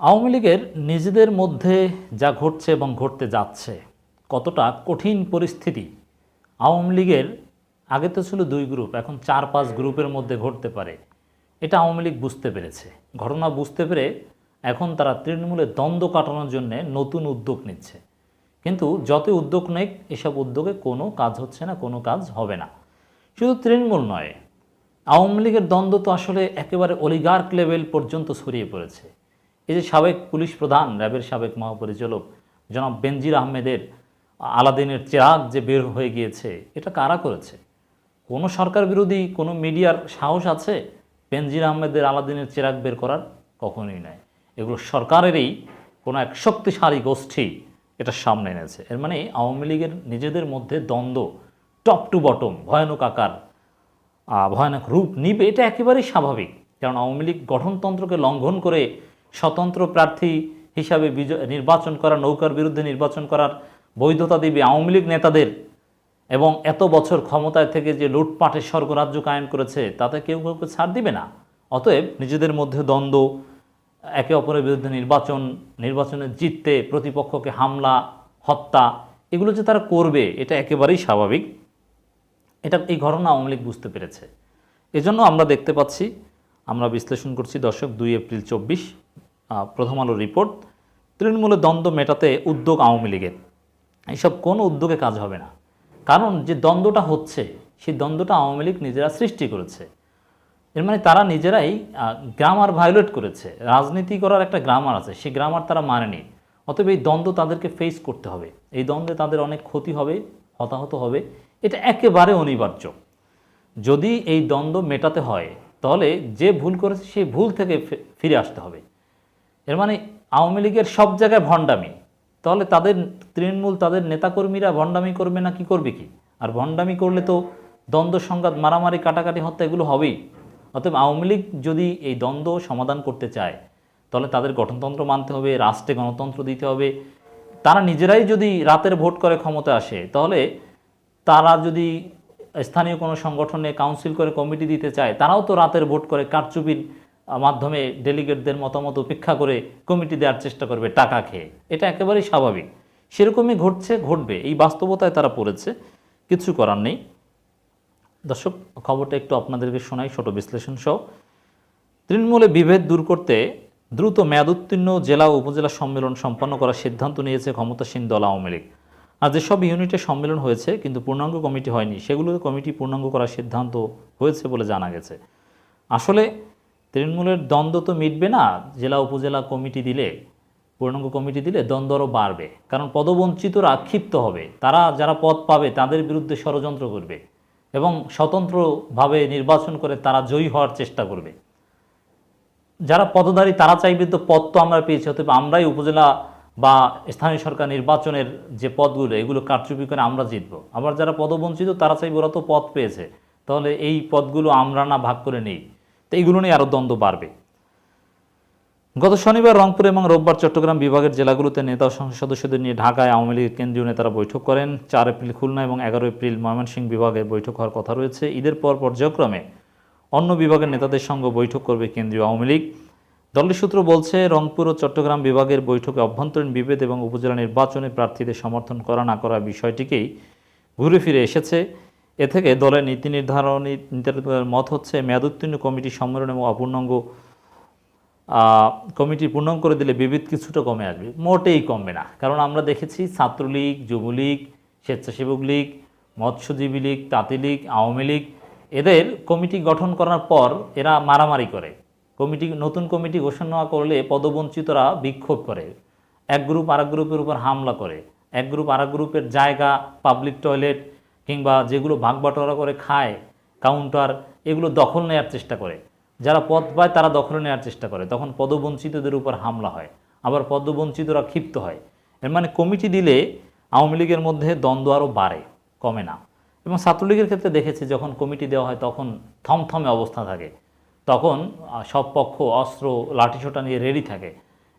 আওয়ামী লীগের নিজেদের মধ্যে যা ঘটছে এবং ঘটতে যাচ্ছে, কতটা কঠিন পরিস্থিতি, আওয়ামী লীগের আগে তো ছিল দুই গ্রুপ এখন চার পাঁচ গ্রুপের মধ্যে ঘটতে পারে। এটা আওয়ামী লীগ বুঝতে পেরেছে। ঘটনা বুঝতে পেরে এখন তারা তৃণমূলে দ্বন্দ্ব কাটানোর জন্য নতুন উদ্যোগ নিচ্ছে। কিন্তু যতই উদ্যোগ নেই এসব উদ্যোগে কোনো কাজ হচ্ছে না, কোনো কাজ হবে না। শুধু তৃণমূল নয়, আওয়ামী লীগের দ্বন্দ্ব তো আসলে একেবারে অলিগার্ক লেভেল পর্যন্ত ছড়িয়ে পড়েছে। এই যে সাবেক পুলিশ প্রধান, র্যাবের সাবেক মহাপরিচালক জনাব বেনজির আহমেদের আলাদিনের চেরাগ যে বের হয়ে গিয়েছে, এটা কারা করেছে? কোনো সরকার বিরোধী, কোনো মিডিয়ার সাহস আছে বেনজির আহমেদের আলাদিনের চেরাগ বের করার? কখনোই নয় এগুলো সরকারেরই কোনো এক শক্তিশালী গোষ্ঠী এটা সামনে এনেছে। এর মানে আওয়ামী লীগের নিজেদের মধ্যে দ্বন্দ্ব টপ টু বটম, ভয়ানক আকার ভয়ানক রূপ নিবে, এটা একেবারেই স্বাভাবিক। কারণ আওয়ামী লীগ গঠনতন্ত্রকে লঙ্ঘন করে স্বতন্ত্র প্রার্থী হিসাবে নির্বাচন করা, নৌকার বিরুদ্ধে নির্বাচন করার বৈধতা দিবে আওয়ামী লীগ নেতাদের এবং এত বছর ক্ষমতায় থেকে যে লুটপাটের স্বর্গরাজ্য কায়েম করেছে, তাতে কেউ কাউকে ছাড় দিবে না। অতএব নিজেদের মধ্যে দ্বন্দ্ব, একে অপরের বিরুদ্ধে নির্বাচন, নির্বাচনে জিততে প্রতিপক্ষকে হামলা, হত্যা, এগুলো যে তারা করবে, এটা একেবারেই স্বাভাবিক। এটা, এই ঘটনা আওয়ামী লীগ বুঝতে পেরেছে। এজন্য আমরা দেখতে পাচ্ছি আমরা বিশ্লেষণ করছি দর্শক, দুই এপ্রিল চব্বিশ প্রথম আলো রিপোর্ট। তৃণমূলের দ্বন্দ্ব মেটাতে উদ্যোগ আওয়ামী লীগের। এইসব কোনো উদ্যোগে কাজ হবে না। কারণ যে দ্বন্দ্বটা হচ্ছে, সেই দ্বন্দ্বটা আওয়ামী লীগ নিজেরা সৃষ্টি করেছে। এর মানে তারা নিজেরাই গ্রামার ভায়োলেট করেছে। রাজনীতি করার একটা গ্রামার আছে, সেই গ্রামার তারা মানেনি। অতএব এই দ্বন্দ্ব তাদেরকে ফেস করতে হবে। এই দ্বন্দ্বে তাদের অনেক ক্ষতি হবে, হতাহত হবে। এটা একেবারে অনিবার্য। যদি এই দ্বন্দ্ব মেটাতে হয় তাহলে যে ভুল করেছে সেই ভুল থেকে ফিরে আসতে হবে। এর মানে আওয়ামী লীগের সব জায়গায় ভণ্ডামি। তাহলে তাদের তৃণমূল, তাদের নেতাকর্মীরা ভণ্ডামি করবে না, কি করবে কি? আর ভণ্ডামি করলে তো দ্বন্দ্ব, সংঘাত, মারামারি, কাটাকাটি, হত্যা এগুলো হবেই। অতএব আওয়ামী লীগ যদি এই দ্বন্দ্ব সমাধান করতে চায়, তাহলে তাদের গঠনতন্ত্র মানতে হবে, রাষ্ট্রে গণতন্ত্র দিতে হবে। তারা নিজেরাই যদি রাতের ভোট করে ক্ষমতা আসে, তাহলে তারা যদি স্থানীয় কোনো সংগঠনে কাউন্সিল করে কমিটি দিতে চায়, তারাও তো রাতের ভোট করে কারচুপির মাধ্যমে ডেলিগেটদের মতামত উপেক্ষা করে কমিটি দেওয়ার চেষ্টা করবে টাকা খেয়ে। এটা একেবারেই স্বাভাবিক। সেরকমই ঘটছে, ঘটবে। এই বাস্তবতায় তারা পড়েছে, কিছু করার নেই। দর্শক, খবরটা একটু আপনাদেরকে শোনাই, ছোট বিশ্লেষণ সহ। তৃণমূলে বিভেদ দূর করতে দ্রুত মেয়াদোত্তীর্ণ জেলা উপজেলা সম্মেলন সম্পন্ন করার সিদ্ধান্ত নিয়েছে ক্ষমতাসীন দল আওয়ামী লীগ। আর যেসব ইউনিটে সম্মেলন হয়েছে, কিন্তু পূর্ণাঙ্গ কমিটি হয়নি। সেগুলো কমিটি পূর্ণাঙ্গ করার সিদ্ধান্ত হয়েছে বলে জানা গেছে। আসলে তৃণমূলের দ্বন্দ্ব তো মিটবে না, জেলা উপজেলা কমিটি দিলে, পূর্ণাঙ্গ কমিটি দিলে দ্বন্দ্ব আরও বাড়বে। কারণ পদবঞ্চিতরা ক্ষিপ্ত হবে। তারা যারা পদ পাবে, তাদের বিরুদ্ধে ষড়যন্ত্র করবে এবং স্বতন্ত্রভাবে নির্বাচন করে তারা জয়ী হওয়ার চেষ্টা করবে। যারা পদধারী, তারা চাইবে তো পদ তো আমরা পেয়েছি, অতএব আমরাই উপজেলা বা স্থানীয় সরকার নির্বাচনের যে পদগুলো, এগুলো কারচুপি করে আমরা জিতবো। আবার যারা পদবঞ্চিত, তারা চাইবে ওরা তো পদ পেয়েছে। তাহলে এই পদগুলো আমরা না ভাগ করে নেই। তো এইগুলো নিয়ে আরও দ্বন্দ্ব বাড়বে। গত শনিবার রংপুর এবং রোববার চট্টগ্রাম বিভাগের জেলাগুলোতে নেতা ও সংসদ সদস্যদের নিয়ে ঢাকায় আওয়ামী লীগের কেন্দ্রীয় নেতারা বৈঠক করেন। চার এপ্রিল খুলনা এবং এগারো এপ্রিল ময়মনসিংহ বিভাগে বৈঠক হওয়ার কথা রয়েছে। ঈদের পর পর্যায়ক্রমে অন্য বিভাগের নেতাদের সঙ্গে বৈঠক করবে কেন্দ্রীয় আওয়ামী লীগ। দলের সূত্র বলছে, রংপুর ও চট্টগ্রাম বিভাগের বৈঠকে অভ্যন্তরীণ বিভেদ এবং উপজেলা নির্বাচনে প্রার্থীদের সমর্থন করা না করা বিষয়টিকেই ঘুরে ফিরে এসেছে। এ থেকে দলের নীতি নির্ধারণী নির্ধারণের মত হচ্ছে, মেয়াদোত্তীর্ণ কমিটি সম্মেলন এবং অপূর্ণাঙ্গ কমিটি পূর্ণাঙ্গ করে দিলে বিভেদ কিছুটা কমে আসবে। মোটেই কমবে না। কারণ আমরা দেখেছি ছাত্রলীগ, যুবলীগ, স্বেচ্ছাসেবক লীগ, মৎস্যজীবী লীগ, তাঁতি লীগ, আওয়ামী লীগ, এদের কমিটি গঠন করার পর এরা মারামারি করে। কমিটি, নতুন কমিটি ঘোষণা করলে পদবঞ্চিতরা বিক্ষোভ করে। এক গ্রুপ আরেক গ্রুপের উপর হামলা করে। এক গ্রুপ আরেক গ্রুপের জায়গা, পাবলিক টয়লেট কিংবা যেগুলো ভাগ বাটোয়ারা করে খায়, কাউন্টার, এগুলো দখল নেওয়ার চেষ্টা করে। যারা পদ পায় তারা দখল নেওয়ার চেষ্টা করে। তখন পদবঞ্চিতদের উপর হামলা হয়। আবার পদবঞ্চিতরা ক্ষিপ্ত হয়। এর মানে কমিটি দিলে আওয়ামী লীগের মধ্যে দ্বন্দ্ব আরও বাড়ে, কমে না। এবং ছাত্রলীগের ক্ষেত্রে দেখেছি যখন কমিটি দেওয়া হয় তখন থমথমে অবস্থা থাকে। তখন সব পক্ষ, অস্ত্র, লাঠিসোঁটা নিয়ে রেডি থাকে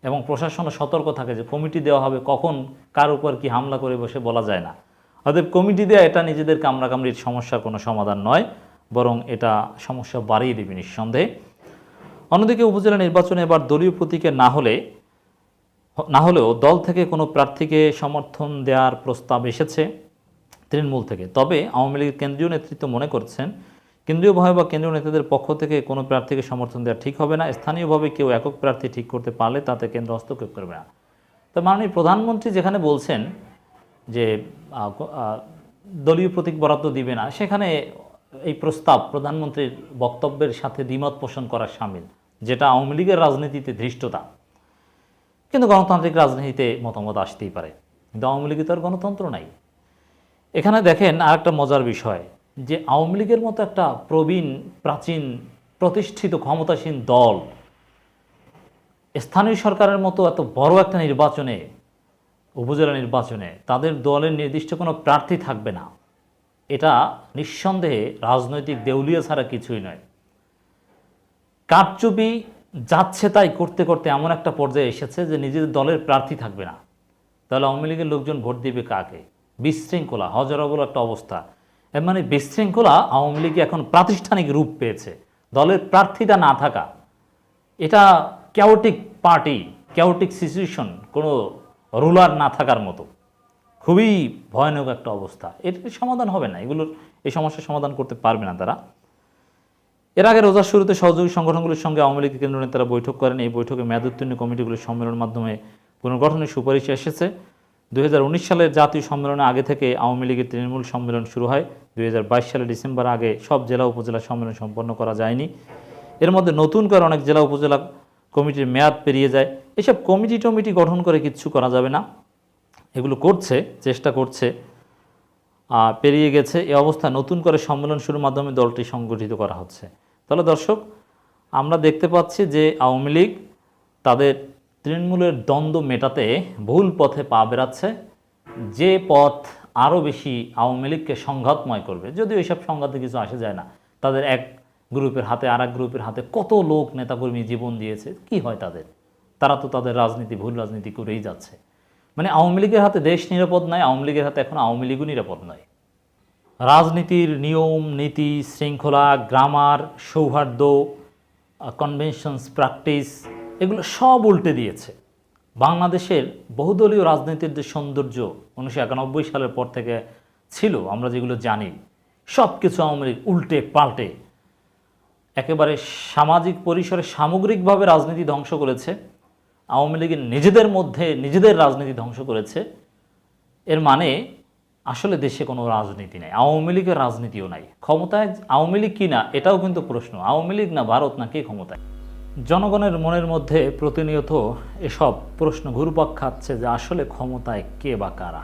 এবং প্রশাসনও সতর্ক থাকে যে কমিটি দেওয়া হবে কখন, কার উপর কি হামলা করে বসে বলা যায় না। অতএব কমিটি দেওয়া এটা নিজেদের কামড়াকামড়ির সমস্যার কোনো সমাধান নয়, বরং এটা সমস্যা বাড়িয়ে দেবে নিঃসন্দেহে। অন্যদিকে উপজেলা নির্বাচনে এবার দলীয় প্রতীকে না হলে, না হলেও দল থেকে কোনো প্রার্থীকে সমর্থন দেওয়ার প্রস্তাব এসেছে তৃণমূল থেকে। তবে আওয়ামী লীগের কেন্দ্রীয় নেতৃত্ব মনে করছেন কেন্দ্রীয়ভাবে বা কেন্দ্রীয় নেতাদের পক্ষ থেকে কোনো প্রার্থীকে সমর্থন দেওয়া ঠিক হবে না। স্থানীয়ভাবে কেউ একক প্রার্থী ঠিক করতে পারলে তাতে কেন্দ্র হস্তক্ষেপ করবে না। তো মাননীয় প্রধানমন্ত্রী যেখানে বলছেন যে দলীয় প্রতীক বরাদ্দ দিবে না, সেখানে এই প্রস্তাব প্রধানমন্ত্রীর বক্তব্যের সাথে দ্বিমত পোষণ করা সামিল, যেটা আওয়ামী লীগের রাজনীতিতে ধৃষ্টতা। কিন্তু গণতান্ত্রিক রাজনীতিতে মতামত আসতেই পারে, কিন্তু আওয়ামী লীগে তো আর গণতন্ত্র নাই। এখানে দেখেন আর একটা মজার বিষয় যে আওয়ামী লীগের মতো একটা প্রবীণ, প্রাচীন, প্রতিষ্ঠিত, ক্ষমতাসীন দল স্থানীয় সরকারের মতো এত বড় একটা নির্বাচনে, উপজেলা নির্বাচনে তাদের দলের নির্দিষ্ট কোনো প্রার্থী থাকবে না। এটা নিঃসন্দেহে রাজনৈতিক দেউলিয়া ছাড়া কিছুই নয়। কারচুপি যাচ্ছে তাই করতে করতে এমন একটা পর্যায়ে এসেছে যে নিজেদের দলের প্রার্থী থাকবে না। তাহলে আওয়ামী লীগের লোকজন ভোট দিবে কাকে? বিশৃঙ্খলা, হজরবল একটা অবস্থা। এর মানে বিশৃঙ্খলা আওয়ামী লীগে এখন প্রাতিষ্ঠানিক রূপ পেয়েছে। দলের প্রার্থীটা না থাকা। এটা ক্যাওটিক পার্টি ক্যাওটিক সিচুয়েশন কোনো রুলার না থাকার মতো। খুবই ভয়ানক একটা অবস্থা। এটার সমাধান হবে না। এগুলোর, এই সমস্যার সমাধান করতে পারবে না তারা। এর আগে রোজার শুরুতে সহযোগী সংগঠনগুলির সঙ্গে আওয়ামী লীগ কেন্দ্র নেতারা বৈঠক করেন। এই বৈঠকে মেয়াদোত্তীর্ণ কমিটিগুলির সম্মেলনের মাধ্যমে পুনর্গঠনের সুপারিশ এসেছে। দুই সালের জাতীয় সম্মেলনের আগে থেকে আওয়ামী লীগের তৃণমূল সম্মেলন শুরু হয়। দুই সালের ডিসেম্বর আগে সব জেলা উপজেলা সম্মেলন সম্পন্ন করা যায়নি। এর মধ্যে নতুন করে অনেক জেলা উপজেলা কমিটির মেয়াদ পেরিয়ে যায়। এসব কমিটি টমিটি গঠন করে কিচ্ছু করা যাবে না। এগুলো করছে, চেষ্টা করছে পেরিয়ে গেছে। এ অবস্থা নতুন করে সম্মেলন শুরুর মাধ্যমে দলটি সংগঠিত করা হচ্ছে। তাহলে দর্শক, আমরা দেখতে পাচ্ছি যে আওয়ামী লীগ তাদের তৃণমূলের দ্বন্দ্ব মেটাতে ভুল পথে পা বেড়াচ্ছে, যে পথ আরও বেশি আওয়ামী লীগকে সংঘাতময় করবে। যদিও এইসব সংঘাতে কিছু আসে যায় না। তাদের এক গ্রুপের হাতে আর এক গ্রুপের হাতে কত লোক নেতাকর্মী জীবন দিয়েছে, কি হয় তাদের? তারা তো তাদের রাজনীতি, ভুল রাজনীতি করেই যাচ্ছে। মানে আওয়ামী লীগের হাতে দেশ নিরাপদ নয়, আওয়ামী লীগের হাতে এখন আওয়ামী লীগও নিরাপদ নয়। রাজনীতির নিয়ম, নীতি, শৃঙ্খলা, গ্রামার, সৌহার্দ্য কনভেনশনস প্র্যাকটিস এগুলো সব উল্টে দিয়েছে। বাংলাদেশের বহুদলীয় রাজনীতির যে সৌন্দর্য উনিশশো একানব্বই সালের পর থেকে ছিল, আমরা যেগুলো জানি সব কিছু আওয়ামী লীগ উল্টে পাল্টে, একেবারে সামাজিক পরিসরে সামগ্রিকভাবে রাজনীতি ধ্বংস করেছে, আওয়ামী লীগের নিজেদের মধ্যে নিজেদের রাজনীতি ধ্বংস করেছে, এর মানে আসলে দেশে কোনো রাজনীতি নেই, আওয়ামী লীগের রাজনীতিও নাই। ক্ষমতায় আওয়ামী লীগ কি না, এটাও কিন্তু প্রশ্ন, আওয়ামী লীগ না ভারত না কে ক্ষমতায়? জনগণের মনের মধ্যে প্রতিনিয়ত এসব প্রশ্ন ঘুরপাক খাচ্ছে যে আসলে ক্ষমতায় কে বা কারা।